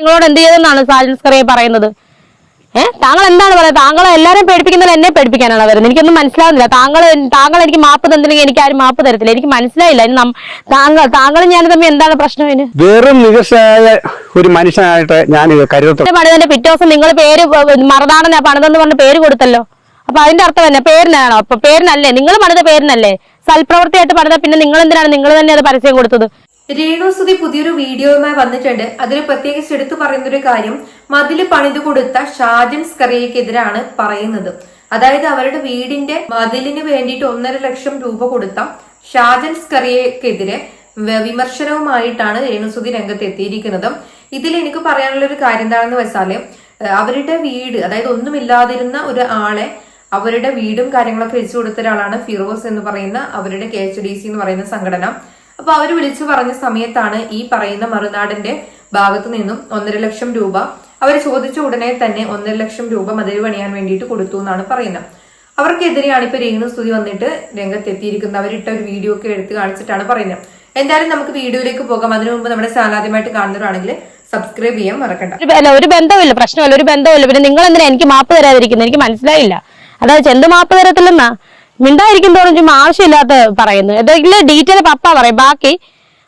നിങ്ങളോട് എന്ത് ചെയ്തെന്നാണ് സാജൻ സ്കറിയെ പറയുന്നത്? ഏഹ് താങ്കൾ എന്താണ് പറയുന്നത്? താങ്കൾ എല്ലാവരും പേടിപ്പിക്കുന്നത് എന്നെ പേടിപ്പിക്കാനാണ് വരുന്നത് എനിക്കൊന്നും മനസ്സിലാവുന്നില്ല. താങ്കൾ താങ്കൾ എനിക്ക് മാപ്പ് തന്നില്ലെങ്കിൽ എനിക്ക് ആരും മാപ്പ് തരത്തില്ല. എനിക്ക് മനസ്സിലായില്ല. താങ്കൾ താങ്കൾ ഞാൻ തമ്മിൽ എന്താണ് പ്രശ്നം ഇതിന് വെറും മികച്ച ഒരു മനുഷ്യനായിട്ട് ഞാൻ കരുതത്തുള്ളൂ പണിതന്റെ പിറ്റേ ദിവസം നിങ്ങൾ പേര് മറന്നാണെന്ന് പണിതെന്ന് പറഞ്ഞ പേര് കൊടുത്തല്ലോ. അപ്പൊ അതിന്റെ അർത്ഥം തന്നെ പേരിനാണോ? അപ്പൊ പേരിനല്ലേ? നിങ്ങൾ പണിത പേരിനല്ലേ? സൽപ്രവൃത്തിയായിട്ട് പണിത പിന്നെ നിങ്ങൾ എന്തിനാണ് നിങ്ങൾ തന്നെ അത് പരസ്യം കൊടുത്തത്? രേണു പുതിയൊരു വീഡിയോയുമായി വന്നിട്ടുണ്ട്. അതിൽ പ്രത്യേകിച്ച് എടുത്തു പറയുന്ന ഒരു കാര്യം മതിൽ പണിതു കൊടുത്ത ഷാജൻ സ്കറിയക്കെതിരാണ് പറയുന്നത്. അതായത് അവരുടെ വീടിന്റെ മതിലിന് വേണ്ടിയിട്ട് ഒന്നര ലക്ഷം രൂപ കൊടുത്ത ഷാജൻ സ്കറിയക്കെതിരെ വിമർശനവുമായിട്ടാണ് രേണുസുതി രംഗത്ത് എത്തിയിരിക്കുന്നത് ഇതിൽ എനിക്ക് പറയാനുള്ള ഒരു കാര്യം എന്താണെന്ന് വെച്ചാൽ അവരുടെ വീട് അതായത് ഒന്നുമില്ലാതിരുന്ന ഒരു ആളെ അവരുടെ വീടും കാര്യങ്ങളൊക്കെ വെച്ചു കൊടുത്ത ഒരാളാണ് ഫിറോസ് എന്ന് പറയുന്ന അവരുടെ കെ എച്ച് ഡി സി എന്ന് പറയുന്ന സംഘടന. അപ്പൊ അവർ വിളിച്ചു പറഞ്ഞ സമയത്താണ് ഈ പറയുന്ന മറുനാടിന്റെ ഭാഗത്തു നിന്നും ഒന്നര ലക്ഷം രൂപ അവർ ചോദിച്ച ഉടനെ തന്നെ ഒന്നര ലക്ഷം രൂപ മതിൽ പണിയാൻ വേണ്ടിയിട്ട് കൊടുത്തു എന്നാണ് പറയുന്നത്. അവർക്കെതിരെയാണ് ഇപ്പൊ രേണു സ്തുതി വന്നിട്ട് രംഗത്തെത്തിയിരിക്കുന്നത്. അവരിട്ട ഒരു വീഡിയോ ഒക്കെ എടുത്ത് കാണിച്ചിട്ടാണ് പറയുന്നത്. എന്തായാലും നമുക്ക് വീഡിയോയിലേക്ക് പോകാം. അതിനു മുമ്പ് നമ്മുടെ ചാനൽ ആദ്യമായിട്ട് കാണുന്നവരാണെങ്കിൽ സബ്സ്ക്രൈബ് ചെയ്യാൻ മറക്കണ്ട. ഒരു- ബന്ധമില്ല പ്രശ്നമല്ല. ഒരു ബന്ധമില്ല പിന്നെ നിങ്ങൾ എന്തിനാ എനിക്ക് മാപ്പ് തരാതിരിക്കുന്നത് എനിക്ക് മനസ്സിലായില്ല. അതായത് എന്ത് മാപ്പ് തരത്തില്ലെന്നാ? മിണ്ടായിരിക്കും തോറും ചുമ്മാ ആവശ്യമില്ലാത്ത പറയുന്നു. എന്തെങ്കിലും ഡീറ്റെയിൽ പപ്പ പറയും. ബാക്കി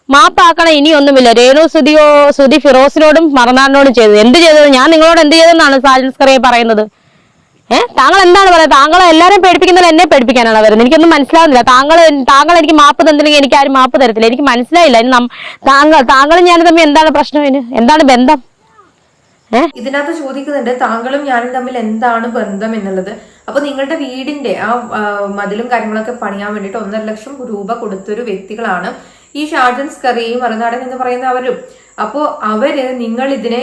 മാപ്പാക്കണ ഇനി ഒന്നുമില്ല രേണു സുതിയോ സുതി ഫിറോസിനോടും മറന്നാടിനോടും ചെയ്തത് എന്ത് ചെയ്തത്? ഞാൻ നിങ്ങളോട് എന്ത് ചെയ്തെന്നാണ് സാജൻസ്കറിയെ പറയുന്നത്. ഏഹ് താങ്കൾ എന്താണ് പറയുന്നത് താങ്കൾ എല്ലാവരും പേടിപ്പിക്കുന്നത് എന്നെ പേടിപ്പിക്കാനാണ് വരുന്നത് എനിക്കൊന്നും മനസ്സിലാവുന്നില്ല. താങ്കൾ താങ്കൾ എനിക്ക് മാപ്പ് തന്നില്ലെങ്കിൽ എനിക്ക് ആരും മാപ്പ് തരത്തില്ല. എനിക്ക് മനസ്സിലായില്ല. ഇനി താങ്കൾ താങ്കളും ഞാൻ തമ്മിൽ എന്താണ് പ്രശ്നം? എന്താണ് ബന്ധം? ഇതിനകത്ത് ചോദിക്കുന്നുണ്ട് താങ്കളും ഞാനും തമ്മിൽ എന്താണ് ബന്ധം എന്നുള്ളത്. അപ്പൊ നിങ്ങളുടെ വീടിന്റെ ആ മതിലും കാര്യങ്ങളൊക്കെ പണിയാൻ വേണ്ടിയിട്ട് ഒന്നര ലക്ഷം രൂപ കൊടുത്തൊരു വ്യക്തികളാണ് ഈ ഷാർജൻസ് കറിയും മറുനാടൻ എന്ന് പറയുന്ന അവരും അപ്പോ അവർ നിങ്ങൾ ഇതിനെ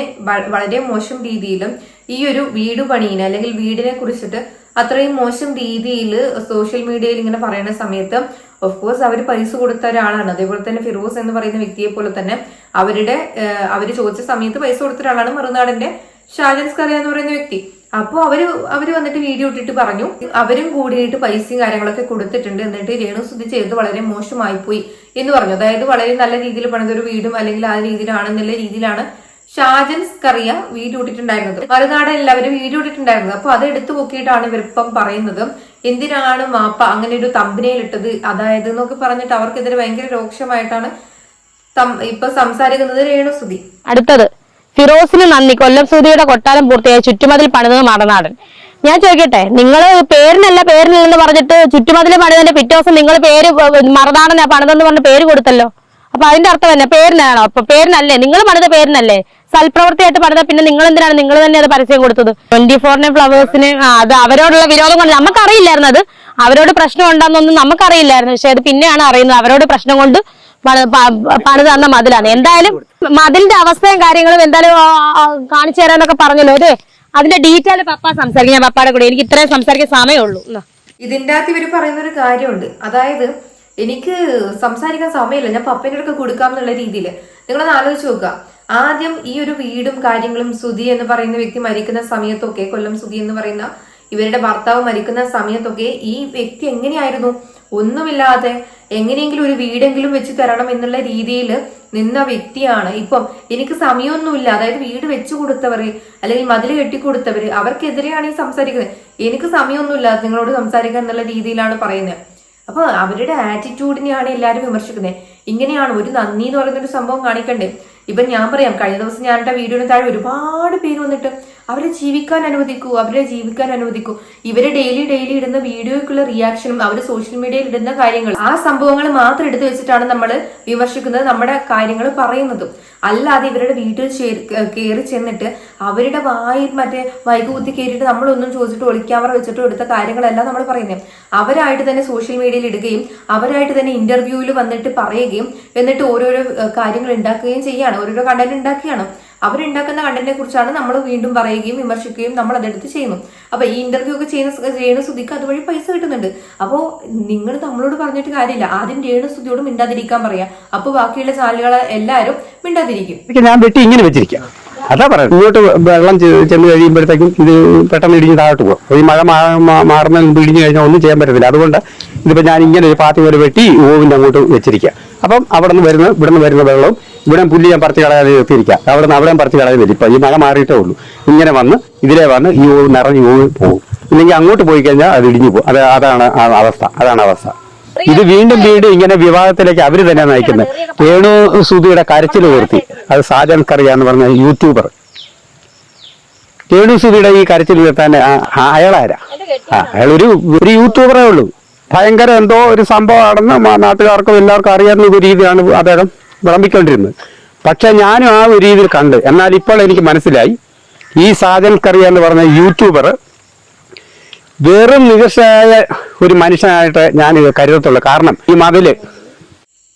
വളരെ മോശം രീതിയിലും ഈ ഒരു വീട് പണിയിനെ അല്ലെങ്കിൽ വീടിനെ കുറിച്ചിട്ട് അത്രയും മോശം രീതിയിൽ സോഷ്യൽ മീഡിയയിൽ ഇങ്ങനെ പറയുന്ന സമയത്ത് ഓഫ് കോഴ്സ് അവർ പൈസ കൊടുത്ത ഒരാളാണ്. അതേപോലെ തന്നെ ഫിറോസ് എന്ന് പറയുന്ന വ്യക്തിയെ പോലെ തന്നെ അവരുടെ അവർ ചോദിച്ച സമയത്ത് പൈസ കൊടുത്ത ഒരാളാണ് മറുനാടിന്റെ ഷാജൻ കറിയ എന്ന് പറയുന്ന വ്യക്തി. അപ്പോൾ അവർ അവർ വന്നിട്ട് വീഡിയോ ഇട്ടിട്ട് പറഞ്ഞു. അവരും കൂടിയിട്ട് പൈസയും കാര്യങ്ങളൊക്കെ കൊടുത്തിട്ടുണ്ട്. എന്നിട്ട് രേണു സുധി ചെയ്ത് വളരെ മോശമായി പോയി എന്ന് പറഞ്ഞു. അതായത് വളരെ നല്ല രീതിയിൽ പണിതൊരു വീടും അല്ലെങ്കിൽ ആ രീതിയിലാണെന്നുള്ള രീതിയിലാണ് ഷാജൻ സ്കറിയ വീഡിയോ ഇട്ടിട്ടുണ്ടായിരുന്നത്. മറുനാട് എല്ലാവരും വീഡിയോ ഇട്ടിട്ടുണ്ടായിരുന്നത്. അപ്പൊ അത് എടുത്തു പൊക്കിയിട്ടാണ് ഇവരിപ്പം പറയുന്നത്. എന്തിനാണ് മാപ്പ അങ്ങനെ ഒരു തമ്പനയിൽ ഇട്ടത്? അതായത് എന്നൊക്കെ പറഞ്ഞിട്ട് അവർക്കെതിരെ ഭയങ്കര രോക്ഷമായിട്ടാണ് ഇപ്പൊ സംസാരിക്കുന്നത് രേണു സുധി അടുത്തത്. ഫിറോസിന് നന്ദി. കൊല്ലം സൂതിയുടെ കൊട്ടാരം പൂർത്തിയായി ചുറ്റുമതിൽ പണിതത് മടനാടൻ ഞാൻ ചോദിക്കട്ടെ നിങ്ങൾ പേരിനല്ല പേരിനില്ലെന്ന് പറഞ്ഞിട്ട് ചുറ്റുമതിൽ പണിതതിന്റെ പിറ്റേ ദിവസം നിങ്ങൾ പേര് മറനാടനാ പണിതെന്ന് പറഞ്ഞ പേര് കൊടുത്തല്ലോ? അപ്പൊ അതിന്റെ അർത്ഥം തന്നെ പേരിനാണോ? അപ്പൊ പേരിനല്ലേ? നിങ്ങൾ പണിത പേരിനല്ലേ? സൽപ്രവൃത്തിയായിട്ട് പണിത പിന്നെ നിങ്ങൾ എന്തിനാണ്? നിങ്ങൾ തന്നെ അത് പരസ്യം കൊടുത്തത്. ട്വന്റി ഫോറിന് ഫ്ലവേഴ്സിന് അത് അവരോടുള്ള വിരോധം കൊണ്ട് നമുക്കറിയില്ലായിരുന്നു അത്. അവരോട് പ്രശ്നം ഉണ്ടാകുന്നൊന്നും നമുക്കറിയില്ലായിരുന്നു. പക്ഷെ അത് പിന്നെയാണ് അറിയുന്നത്. അവരോട് പ്രശ്നം കൊണ്ട് പണിത് തന്ന മതിലാണ്. എന്തായാലും മതിലിന്റെ അവസ്ഥയും കാര്യങ്ങളും എന്തായാലും കാണിച്ചു തരാനൊക്കെ പറഞ്ഞല്ലോ. അല്ലേ അതിന്റെ ഡീറ്റെയിൽ പപ്പ സംസാരിക്കും. ഞാൻ പപ്പയുടെ കൂടെ. എനിക്ക് ഇത്രയും സംസാരിക്കാൻ സമയമുള്ളൂ. ഇതിന്റെ അകത്ത് ഇവർ പറയുന്ന ഒരു കാര്യമുണ്ട്. അതായത് എനിക്ക് സംസാരിക്കാൻ സമയമില്ല. ഞാൻ പപ്പേന്റെ അടുക്ക കൊടുക്കാം എന്നുള്ള രീതിയിൽ നിങ്ങളൊന്ന് ആലോചിച്ച് നോക്കുക. ആദ്യം ഈ ഒരു വീടും കാര്യങ്ങളും സുധി എന്ന് പറയുന്ന വ്യക്തി മരിക്കുന്ന സമയത്തൊക്കെ കൊല്ലം സുധി എന്ന് പറയുന്ന ഇവരുടെ ഭർത്താവ് മരിക്കുന്ന സമയത്തൊക്കെ ഈ വ്യക്തി എങ്ങനെയായിരുന്നു? ഒന്നുമില്ലാതെ എങ്ങനെയെങ്കിലും ഒരു വീടെങ്കിലും വെച്ച് തരണം എന്നുള്ള രീതിയിൽ നിന്ന വ്യക്തിയാണ്. ഇപ്പം എനിക്ക് സമയമൊന്നുമില്ല. അതായത് വീട് വെച്ചു കൊടുത്തവര് അല്ലെങ്കിൽ മതിൽ കെട്ടിക്കൊടുത്തവര് അവർക്കെതിരെയാണ് ഈ സംസാരിക്കുന്നത്. എനിക്ക് സമയമൊന്നുമില്ല നിങ്ങളോട് സംസാരിക്കാൻ എന്നുള്ള രീതിയിലാണ് പറയുന്നത്. അപ്പൊ അവരുടെ ആറ്റിറ്റ്യൂഡിനെയാണ് എല്ലാവരും വിമർശിക്കുന്നത്. ഇങ്ങനെയാണ് ഒരു നന്ദി എന്ന് പറയുന്ന ഒരു സംഭവം കാണിക്കണ്ടേ? ഇപ്പൊ ഞാൻ പറയാം കഴിഞ്ഞ ദിവസം ഞാൻ എന്റെ വീഡിയോന് താഴെ ഒരുപാട് പേര് വന്നിട്ട് അവരെ ജീവിക്കാൻ അനുവദിക്കൂ അവരെ ജീവിക്കാൻ അനുവദിക്കൂ. ഇവർ ഡെയിലി ഡെയിലി ഇടുന്ന വീഡിയോയ്ക്കുള്ള റിയാക്ഷനും അവർ സോഷ്യൽ മീഡിയയിൽ ഇടുന്ന കാര്യങ്ങൾ ആ സംഭവങ്ങൾ മാത്രം എടുത്തു വെച്ചിട്ടാണ് നമ്മൾ വിമർശിക്കുന്നത് നമ്മുടെ കാര്യങ്ങൾ പറയുന്നതും. അല്ലാതെ ഇവരുടെ വീട്ടിൽ കയറി ചെന്നിട്ട് അവരുടെ വായിൽ മറ്റേ വൈകു കയറിയിട്ട് നമ്മളൊന്നും ചോദിച്ചിട്ട് ഒളിക്കാമറ വെച്ചിട്ട് എടുത്ത കാര്യങ്ങളല്ല നമ്മൾ പറയുന്നത് അവരായിട്ട് തന്നെ സോഷ്യൽ മീഡിയയിൽ ഇടുകയും അവരായിട്ട് തന്നെ ഇന്റർവ്യൂവിൽ വന്നിട്ട് പറയുകയും എന്നിട്ട് ഓരോരോ കാര്യങ്ങൾ ഉണ്ടാക്കുകയും ചെയ്യാണ് ഓരോരോ കണ്ടന്റ് ഉണ്ടാക്കുകയാണ്. അവരുണ്ടാക്കുന്ന കണ്ടന്റിനെ കുറിച്ചാണ് നമ്മൾ വീണ്ടും പറയുകയും വിമർശിക്കുകയും നമ്മൾ അതെടുത്ത് ചെയ്യുന്നു. അപ്പൊ ഈ ഇന്റർവ്യൂ ഒക്കെ ചെയ്യുന്ന ചെയ്യുന്ന രേണു സുധിക്ക് അതുവഴി പൈസ കിട്ടുന്നുണ്ട്. അപ്പോ നിങ്ങൾ നമ്മളോട് പറഞ്ഞിട്ട് കാര്യമില്ല. ആദ്യം രേണു സുധിയോട് മിണ്ടാതിരിക്കാൻ പറയാം. അപ്പൊ ബാക്കിയുള്ള ചാനലുകളെ എല്ലാവരും മിണ്ടാതിരിക്കും. ഞാൻ വെട്ടി ഇങ്ങനെ വെച്ചിരിക്കാം. അതാ പറയാം ഇങ്ങോട്ട് വെള്ളം ചെന്ന് കഴിയുമ്പോഴത്തേക്കും ഇത് പെട്ടെന്ന് ഇടിഞ്ഞ് താഴോട്ട് പോകും. ഈ മഴ മാറുന്ന മുമ്പ് ഇടിഞ്ഞു കഴിഞ്ഞാൽ ഒന്നും ചെയ്യാൻ പറ്റത്തില്ല. അതുകൊണ്ട് ഇതിപ്പോ ഞാൻ ഇങ്ങനെ ഒരു പാത്തി പോലെ വെട്ടി ഓവിന്റെ അങ്ങോട്ട് വെച്ചിരിക്കുക അപ്പം അവിടെ നിന്ന് വരുന്ന ഇവിടെ നിന്ന് വരുന്ന വെള്ളവും ഇവിടെ പുല്ല് ഞാൻ പറത്തി കളയാതെ നിർത്തിയിരിക്കാം അവിടെ നിന്ന് അവിടെ പറിച്ച് കളയാതെ വരും. ഇപ്പൊ ഈ മഴ മാറിയിട്ടേ ഉള്ളൂ. ഇങ്ങനെ വന്ന് ഇതിലെ വന്ന് ഈ നിറഞ്ഞു ഊ പോകും. ഇല്ലെങ്കിൽ അങ്ങോട്ട് പോയി കഴിഞ്ഞാൽ അത് ഇടിഞ്ഞു പോകും. അത് അതാണ് അവസ്ഥ. അതാണ് അവസ്ഥ. ഇത് വീണ്ടും വീണ്ടും ഇങ്ങനെ വിവാദത്തിലേക്ക് അവർ തന്നെ നയിക്കുന്നത്. വേണു സുധിയുടെ കരച്ചിൽ നിർത്തി അത് സാജൻ കറിയ എന്ന് പറഞ്ഞ യൂട്യൂബർ. രേണു സുധിയുടെ ഈ കരച്ചിൽ ഉയർത്താൻ അയാളാരാ? അയാൾ ഒരു ഒരു യൂട്യൂബറേ ഉള്ളൂ. ഭയങ്കര എന്തോ ഒരു സംഭവമാണെന്ന് നാട്ടുകാർക്കും എല്ലാവർക്കും അറിയാവുന്ന ഒരു രീതിയാണ് അദ്ദേഹം. വിളമ്പിക്കൊണ്ടിരുന്നത്. പക്ഷെ ഞാനും ആ ഒരു രീതിയിൽ കണ്ട്. എന്നാൽ ഇപ്പോൾ എനിക്ക് മനസ്സിലായി. ഈ സാജൻ കറിയ എന്ന് പറഞ്ഞ യൂട്യൂബർ വെറും മികച്ചായ ഒരു മനുഷ്യനായിട്ട് ഞാൻ കരുതത്തുള്ളൂ. കാരണം ഈ മതിൽ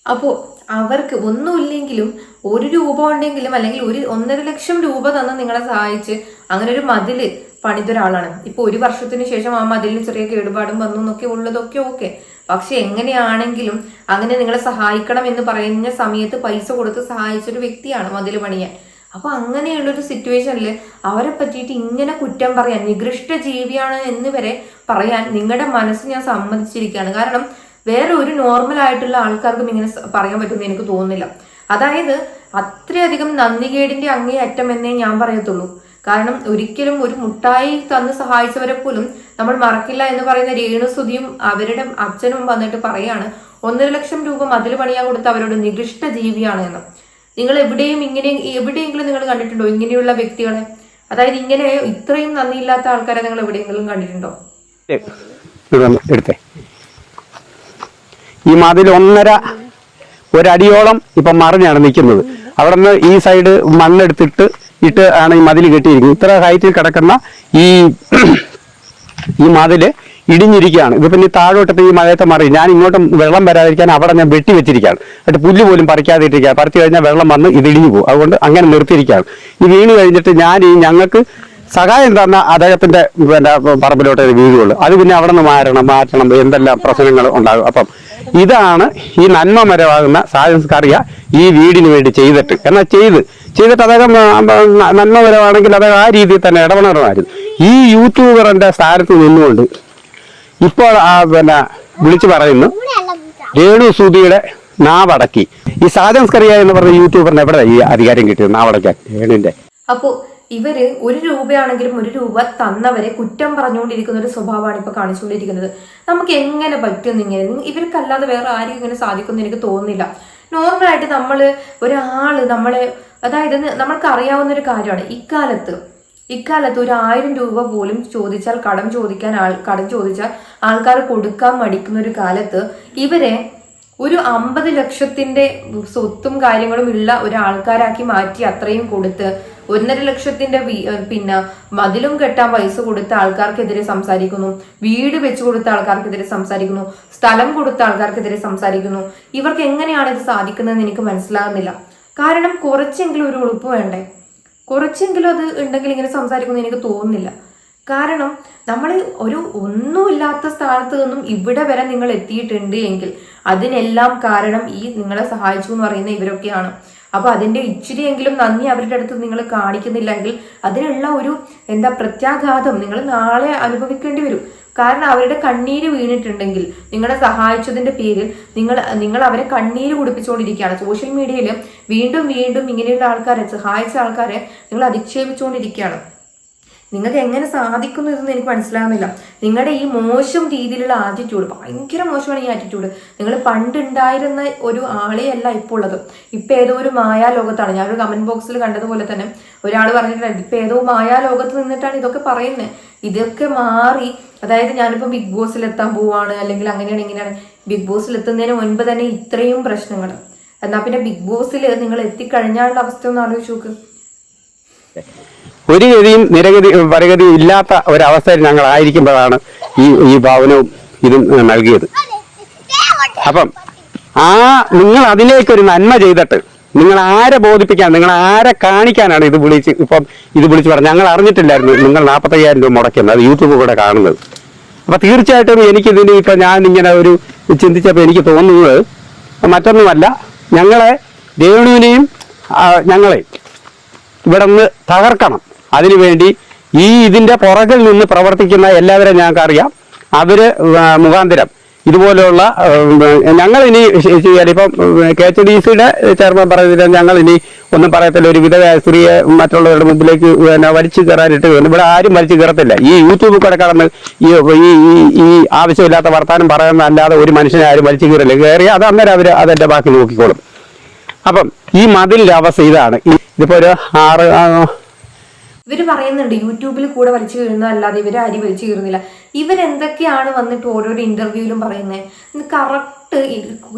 അപ്പോ അവർക്ക് ഒന്നുമില്ലെങ്കിലും ഒരു രൂപ ഉണ്ടെങ്കിലും അല്ലെങ്കിൽ ഒരു ഒന്നര ലക്ഷം രൂപ തന്ന് നിങ്ങളെ സഹായിച്ച് അങ്ങനെ ഒരു മതിൽ പണിതൊരാളാണ്. ഇപ്പൊ ഒരു വർഷത്തിന് ശേഷം ആ മതിലിന് ചെറിയ കേടുപാടും വന്നു എന്നൊക്കെ ഉള്ളതൊക്കെ ഓക്കെ. പക്ഷെ എങ്ങനെയാണെങ്കിലും അങ്ങനെ നിങ്ങളെ സഹായിക്കണം എന്ന് പറയുന്ന സമയത്ത് പൈസ കൊടുത്ത് സഹായിച്ചൊരു വ്യക്തിയാണ് മതിൽ പണിയാൻ അപ്പൊ അങ്ങനെയുള്ളൊരു സിറ്റുവേഷനിൽ അവരെ പറ്റിയിട്ട് ഇങ്ങനെ കുറ്റം പറയാൻ നികൃഷ്ട ജീവിയാണ് എന്ന് വരെ പറയാൻ നിങ്ങളുടെ മനസ്സ് ഞാൻ സമ്മതിച്ചിരിക്കുകയാണ്. കാരണം വേറെ ഒരു നോർമൽ ആയിട്ടുള്ള ആൾക്കാർക്കും ഇങ്ങനെ പറയാൻ പറ്റുമെന്ന് എനിക്ക് തോന്നുന്നില്ല. അതായത് അത്രയധികം നന്ദികേടിന്റെ അങ്ങേയറ്റം എന്നേ ഞാൻ പറയത്തുള്ളൂ. കാരണം ഒരിക്കലും ഒരു മുട്ടായി തന്ന് സഹായിച്ചവരെ പോലും നമ്മൾ മറക്കില്ല എന്ന് പറയുന്ന രേണുസുതിയും അവരുടെ അച്ഛനും വന്നിട്ട് പറയാണ് ഒന്നര ലക്ഷം രൂപ മതിൽ പണിയാൻ കൊടുത്ത അവരോട് നികൃഷ്ട ജീവിയാണ് എന്ന്. നിങ്ങൾ എവിടെയും ഇങ്ങനെ എവിടെയെങ്കിലും നിങ്ങൾ കണ്ടിട്ടുണ്ടോ ഇങ്ങനെയുള്ള വ്യക്തികളെ? അതായത് ഇങ്ങനെ ഇത്രയും നന്ദിയില്ലാത്ത ആൾക്കാരെ നിങ്ങൾ എവിടെയെങ്കിലും കണ്ടിട്ടുണ്ടോ? ഈ മതിൽ ഒന്നര ഒരടിയോളം ഇപ്പൊ മറിഞ്ഞാണ് നിൽക്കുന്നത്. അവിടെ നിന്ന് ഈ സൈഡ് മണ്ണെടുത്തിട്ട് ഇട്ട് ആണ് ഈ മതിൽ കെട്ടിയിരിക്കുന്നത്. ഇത്ര ഹൈറ്റിൽ കിടക്കുന്ന ഈ ഈ മതിൽ ഇടിഞ്ഞിരിക്കുകയാണ്. ഇത് പിന്നെ താഴോട്ടപ്പോൾ ഈ മഴയത്തെ മറി. ഞാൻ ഇങ്ങോട്ടും വെള്ളം വരാതിരിക്കാൻ അവിടെ ഞാൻ വെട്ടി വെച്ചിരിക്കുകയാണ്. എന്നിട്ട് പുല്ല് പോലും പറിക്കാതെ ഇട്ടിരിക്കുക പറിച്ചു കഴിഞ്ഞാൽ വെള്ളം വന്ന് ഇത് ഇടിഞ്ഞു പോകും. അതുകൊണ്ട് അങ്ങനെ നിർത്തിയിരിക്കുകയാണ്. ഈ വീണ് കഴിഞ്ഞിട്ട് ഞാൻ ഈ ഞങ്ങൾക്ക് സഹായം തന്ന അദ്ദേഹത്തിന്റെ പിന്നെ പറമ്പിലോട്ട് വീഴുകയുള്ളൂ അത് പിന്നെ അവിടെ നിന്ന് മാറണം മാറ്റണം എന്തെല്ലാം പ്രശ്നങ്ങൾ ഉണ്ടാകും. അപ്പം ഇതാണ് ഈ നന്മ മരമാകുന്ന സായൻസ്കാരിയ ഈ വീടിന് വേണ്ടി ചെയ്തിട്ട്. എന്നാൽ ചെയ്ത്? ചെയ്തിട്ട് അദ്ദേഹം നന്മപരമാണെങ്കിൽ അദ്ദേഹം ആ രീതിയിൽ തന്നെ ഇടപെടണമായിരുന്നു. ഈ യൂട്യൂബറിന്റെ സ്ഥാനത്ത് നിന്നുകൊണ്ട് ഇപ്പോൾ ആ പിന്നെ വിളിച്ചു പറയുന്നു രേണു സുധിയുടെ നാവടക്കി. ഈ സാജൻസ്കറിയ എന്ന് പറഞ്ഞ യൂട്യൂബറിന് എവിടെ ഈ അധികാരം കിട്ടിയത്? നാവടക്കാൻ രേണുവിന്റെ. അപ്പോ ഇവർ ഒരു രൂപയാണെങ്കിലും ഒരു രൂപ തന്നവരെ കുറ്റം പറഞ്ഞുകൊണ്ടിരിക്കുന്ന ഒരു സ്വഭാവമാണ് ഇപ്പൊ കാണിച്ചുകൊണ്ടിരിക്കുന്നത്. നമുക്ക് എങ്ങനെ പറ്റും ഇങ്ങനെ? ഇവർക്കല്ലാതെ വേറെ ആരും ഇങ്ങനെ സാധിക്കുമെന്ന് എനിക്ക് തോന്നുന്നില്ല. നോർമലായിട്ട് നമ്മൾ ഒരാൾ നമ്മളെ അതായത് നമ്മൾക്ക് അറിയാവുന്ന ഒരു കാര്യമാണ്. ഇക്കാലത്ത് ഇക്കാലത്ത് ഒരു ആയിരം രൂപ പോലും ചോദിച്ചാൽ കടം ചോദിക്കാൻ ആൾ കടം ചോദിച്ചാൽ ആൾക്കാർ കൊടുക്കാൻ മടിക്കുന്ന ഒരു കാലത്ത് ഇവരെ ഒരു അമ്പത് ലക്ഷത്തിന്റെ സ്വത്തും കാര്യങ്ങളും ഉള്ള ഒരു ആൾക്കാരാക്കി മാറ്റി അത്രയും കൊടുത്ത് ഒന്നര ലക്ഷത്തിന്റെ പിന്നെ മതിലും കെട്ടാൻ പൈസ കൊടുത്ത ആൾക്കാർക്കെതിരെ സംസാരിക്കുന്നു. വീട് വെച്ചു കൊടുത്ത ആൾക്കാർക്കെതിരെ സംസാരിക്കുന്നു. സ്ഥലം കൊടുത്ത ആൾക്കാർക്കെതിരെ സംസാരിക്കുന്നു. ഇവർക്ക് എങ്ങനെയാണ് ഇത് സാധിക്കുന്നതെന്ന് എനിക്ക് മനസ്സിലാകുന്നില്ല. കാരണം കുറച്ചെങ്കിലും ഒരു ഉളുപ്പ് വേണ്ടേ? കുറച്ചെങ്കിലും അത് ഉണ്ടെങ്കിൽ ഇങ്ങനെ സംസാരിക്കുന്നു എനിക്ക് തോന്നുന്നില്ല. കാരണം നമ്മൾ ഒരു ഒന്നുമില്ലാത്ത സ്ഥാനത്ത് നിന്നും ഇവിടെ വരെ നിങ്ങൾ എത്തിയിട്ടുണ്ട് എങ്കിൽ അതിനെല്ലാം കാരണം ഈ നിങ്ങളെ സഹായിച്ചു എന്ന് പറയുന്ന ഇവരൊക്കെയാണ്. അപ്പൊ അതിന്റെ ഇച്ചിരിയെങ്കിലും നന്ദി അവരുടെ അടുത്ത് നിങ്ങൾ കാണിക്കുന്നില്ലെങ്കിൽ അതിനുള്ള ഒരു എന്താ പ്രത്യാഘാതം നിങ്ങൾ നാളെ അനുഭവിക്കേണ്ടി വരും. കാരണം അവരുടെ കണ്ണീര് വീണിട്ടുണ്ടെങ്കിൽ നിങ്ങളെ സഹായിച്ചതിന്റെ പേരിൽ നിങ്ങൾ നിങ്ങൾ അവരെ കണ്ണീര് കുടിപ്പിച്ചുകൊണ്ടിരിക്കുകയാണ്. സോഷ്യൽ മീഡിയയിൽ വീണ്ടും വീണ്ടും ഇങ്ങനെയുള്ള ആൾക്കാരെ സഹായിച്ച ആൾക്കാരെ നിങ്ങൾ അധിക്ഷേപിച്ചുകൊണ്ടിരിക്കുകയാണ്. നിങ്ങൾക്ക് എങ്ങനെ സാധിക്കുന്നു എന്ന് എനിക്ക് മനസ്സിലാകുന്നില്ല. നിങ്ങളുടെ ഈ മോശം രീതിയിലുള്ള ആറ്റിറ്റ്യൂഡ് ഭയങ്കര മോശമാണ് ഈ ആറ്റിറ്റ്യൂഡ് നിങ്ങൾ പണ്ടുണ്ടായിരുന്ന ഒരു ആളെ അല്ല ഇപ്പോൾ ഉള്ളത്. ഇപ്പൊ ഏതോ ഒരു മായാ ലോകത്താണ്. ഞാനൊരു കമന്റ് ബോക്സിൽ കണ്ടതുപോലെ തന്നെ ഒരാൾ പറഞ്ഞിട്ടുണ്ട് ഇപ്പൊ ഏതോ മായാ ലോകത്ത് നിന്നിട്ടാണ് ഇതൊക്കെ പറയുന്നത് ഇതൊക്കെ മാറി. അതായത് ഞാനിപ്പോ ബിഗ് ബോസിൽ എത്താൻ പോവാണ് അല്ലെങ്കിൽ അങ്ങനെയാണ് ഇങ്ങനെയാണ്. ബിഗ് ബോസിൽ എത്തുന്നതിന് മുൻപ് തന്നെ ഇത്രയും പ്രശ്നങ്ങൾ. എന്നാ പിന്നെ ബിഗ് ബോസിൽ നിങ്ങൾ എത്തിക്കഴിഞ്ഞാലുള്ള അവസ്ഥ ഒന്ന് ആലോചിച്ച് നോക്ക്. ഒരു ഗതിയും നിരഗതി പരഗതിയും ഇല്ലാത്ത ഒരവസ്ഥയിൽ ഞങ്ങൾ ആയിരിക്കുമ്പോഴാണ് ഈ ഈ ഭവനവും ഇതും നൽകിയത്. അപ്പം ആ നിങ്ങൾ അതിലേക്കൊരു നന്മ ചെയ്തിട്ട് നിങ്ങൾ ആരെ ബോധിപ്പിക്കാൻ നിങ്ങൾ ആരെ കാണിക്കാനാണ് ഇത് വിളിച്ച് ഇപ്പം ഇത് വിളിച്ച് പറഞ്ഞത്. ഞങ്ങൾ അറിഞ്ഞിട്ടില്ലായിരുന്നു നിങ്ങൾ നാൽപ്പത്തയ്യായിരം രൂപ മുടക്കുന്നത് അത് യൂട്യൂബ് കൂടെ കാണുന്നത്. അപ്പൊ തീർച്ചയായിട്ടും എനിക്ക് എനിക്കിതിന് ഇപ്പൊ ഞാൻ ഇങ്ങനെ ഒരു ചിന്തിച്ചപ്പോൾ എനിക്ക് തോന്നുന്നത് മറ്റൊന്നുമല്ല. ഞങ്ങളെ രേണുവിനെയും ഞങ്ങളെ ഇവിടെ നിന്ന് തകർക്കണം. അതിനുവേണ്ടി ഈ ഇതിന്റെ പുറകിൽ നിന്ന് പ്രവർത്തിക്കുന്ന എല്ലാവരെയും ഞങ്ങൾക്ക് അറിയാം അവർ മുഖാന്തരം ഇതുപോലെയുള്ള ഞങ്ങൾ ഇനി ചെയ്യാൻ ഇപ്പം കെ എച്ച് ഡി സിയുടെ ചെയർമാൻ പറഞ്ഞില്ല ഞങ്ങൾ ഇനി ഒന്നും പറയത്തില്ല. ഒരു വിധ സ്ത്രീയെ മറ്റുള്ളവരുടെ മുമ്പിലേക്ക് പിന്നെ വലിച്ചു കയറാനിട്ട്. ഇവിടെ ആരും വലിച്ചു കയറത്തില്ല. ഈ യൂട്യൂബിൽ കൂടെ കടന്ന് ഈ ഈ ആവശ്യമില്ലാത്ത വർത്താനം പറയുന്ന അല്ലാതെ ഒരു മനുഷ്യനെ ആരും വലിച്ചു കയറില്ല. കയറി അത് അന്നേരം അവർ അതെന്റെ ബാക്കി നോക്കിക്കോളും. അപ്പം ഈ മതിലിന്റെ അവസ്ഥ ഇതാണ്. ഇതിപ്പോ ഒരു ആറ് ആ, ഇവർ പറയുന്നുണ്ട് യൂട്യൂബിൽ കൂടെ വലിച്ചു കീറുന്ന അല്ലാതെ ഇവർ അരി വലിച്ചു കീറുന്നില്ല. ഇവരെന്തൊക്കെയാണ് വന്നിട്ട് ഓരോരോ ഇന്റർവ്യൂവിലും പറയുന്നത് കറക്റ്റ്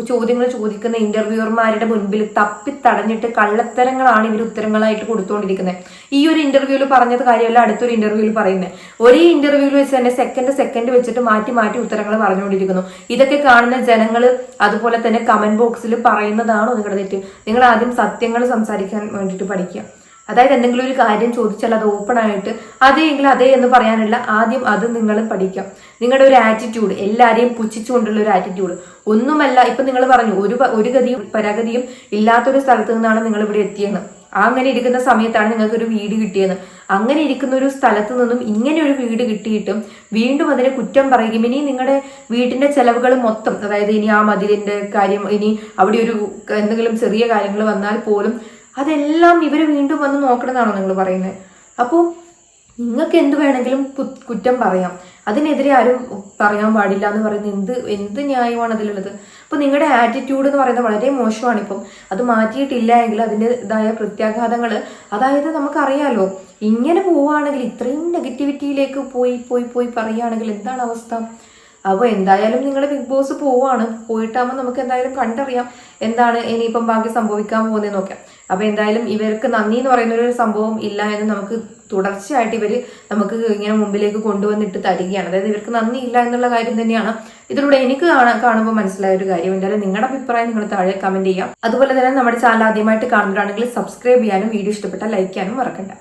ചോദ്യങ്ങൾ ചോദിക്കുന്ന ഇന്റർവ്യൂവർമാരുടെ മുൻപിൽ തപ്പി തടഞ്ഞിട്ട് കള്ളത്തരങ്ങളാണ് ഇവർ ഉത്തരങ്ങളായിട്ട് കൊടുത്തുകൊണ്ടിരിക്കുന്നത് ഈ ഒരു ഇന്റർവ്യൂവിൽ പറഞ്ഞത് കാര്യമല്ല അടുത്തൊരു ഇന്റർവ്യൂവിൽ പറയുന്നത് ഒരേ ഇന്റർവ്യൂവിൽ വെച്ച് തന്നെ സെക്കൻഡ് സെക്കൻഡ് വെച്ചിട്ട് മാറ്റി മാറ്റി ഉത്തരങ്ങൾ പറഞ്ഞുകൊണ്ടിരിക്കുന്നു. ഇതൊക്കെ കാണുന്ന ജനങ്ങൾ അതുപോലെ തന്നെ കമന്റ് ബോക്സിൽ പറയുന്നതാണോ നിങ്ങളുടെ തെറ്റ്? നിങ്ങൾ ആദ്യം സത്യങ്ങൾ സംസാരിക്കാൻ വേണ്ടിയിട്ട് പഠിക്കുക. അതായത് എന്തെങ്കിലും ഒരു കാര്യം ചോദിച്ചാൽ അത് ഓപ്പൺ ആയിട്ട് അതേ അതേ എന്ന് പറയാനുള്ള ആദ്യം അത് നിങ്ങൾ പഠിക്കാം. നിങ്ങളുടെ ഒരു ആറ്റിറ്റ്യൂഡ് എല്ലാവരെയും പുച്ഛിച്ചുകൊണ്ടുള്ള ഒരു ആറ്റിറ്റ്യൂഡ് ഒന്നുമല്ല ഇപ്പൊ നിങ്ങൾ പറഞ്ഞു ഒരു ഒരു ഗതിയും പരാഗതിയും ഇല്ലാത്തൊരു സ്ഥലത്ത് നിന്നാണ് നിങ്ങൾ ഇവിടെ എത്തിയത് അങ്ങനെ ഇരിക്കുന്ന സമയത്താണ് നിങ്ങൾക്ക് ഒരു വീട് കിട്ടിയത് അങ്ങനെ ഇരിക്കുന്ന ഒരു സ്ഥലത്ത് നിന്നും ഇങ്ങനെ ഒരു വീട് കിട്ടിയിട്ടും വീണ്ടും അതിനെ കുറ്റം പറയുകയും ഇനി നിങ്ങളുടെ വീട്ടിന്റെ ചെലവുകൾ മൊത്തം അതായത് ഇനി ആ മതിലിന്റെ കാര്യം ഇനി അവിടെ ഒരു എന്തെങ്കിലും ചെറിയ കാര്യങ്ങൾ വന്നാൽ പോലും അതെല്ലാം ഇവർ വീണ്ടും വന്ന് നോക്കണമെന്നാണോ നിങ്ങൾ പറയുന്നത് അപ്പോൾ നിങ്ങൾക്ക് എന്ത് വേണമെങ്കിലും കുറ്റം പറയാം. അതിനെതിരെ ആരും പറയാൻ പാടില്ല എന്ന് പറയുന്നത് എന്ത് എന്ത് ന്യായമാണ് അതിലുള്ളത്? അപ്പോൾ നിങ്ങളുടെ ആറ്റിറ്റ്യൂഡ് എന്ന് പറയുന്നത് വളരെ മോശമാണ് ഇപ്പം. അത് മാറ്റിയിട്ടില്ല എങ്കിൽ അതിന്റെതായ പ്രത്യാഘാതങ്ങൾ അതായത് നമുക്കറിയാലോ ഇങ്ങനെ പോവുകയാണെങ്കിൽ ഇത്രയും നെഗറ്റിവിറ്റിയിലേക്ക് പോയി പോയി പോയി പറയുകയാണെങ്കിൽ എന്താണ് അവസ്ഥ? അപ്പോൾ എന്തായാലും നിങ്ങൾ ബിഗ് ബോസ് പോവാണ് പോയിട്ടാകുമ്പോൾ നമുക്ക് എന്തായാലും കണ്ടറിയാം. എന്താണ് ഇനിയിപ്പം ബാക്കി സംഭവിക്കാൻ പോകുന്നത് നോക്കാം അപ്പോൾ എന്തായാലും ഇവർക്ക് നന്ദി എന്ന് പറയുന്ന ഒരു സംഭവം ഇല്ല എന്ന് നമുക്ക് തുടർച്ചയായിട്ട് ഇവർ നമുക്ക് ഇങ്ങനെ മുമ്പിലേക്ക് കൊണ്ടുവന്നിട്ട് തരികയാണ്. അതായത് ഇവർക്ക് നന്ദി ഇല്ല എന്നുള്ള കാര്യം തന്നെയാണ്. ഇതിലൂടെ എനിക്ക് കാണുമ്പോൾ മനസ്സിലായ ഒരു കാര്യം. എന്തായാലും നിങ്ങളുടെ അഭിപ്രായം നിങ്ങൾ താഴെ കമന്റ് ചെയ്യാം. അതുപോലെ തന്നെ നമ്മുടെ ചാനൽ ആദ്യമായിട്ട് കാണുന്നവരാണെങ്കിൽ സബ്സ്ക്രൈബ് ചെയ്യാനും വീഡിയോ ഇഷ്ടപ്പെട്ടാൽ ലൈക്ക് ചെയ്യാനും മറക്കണ്ട.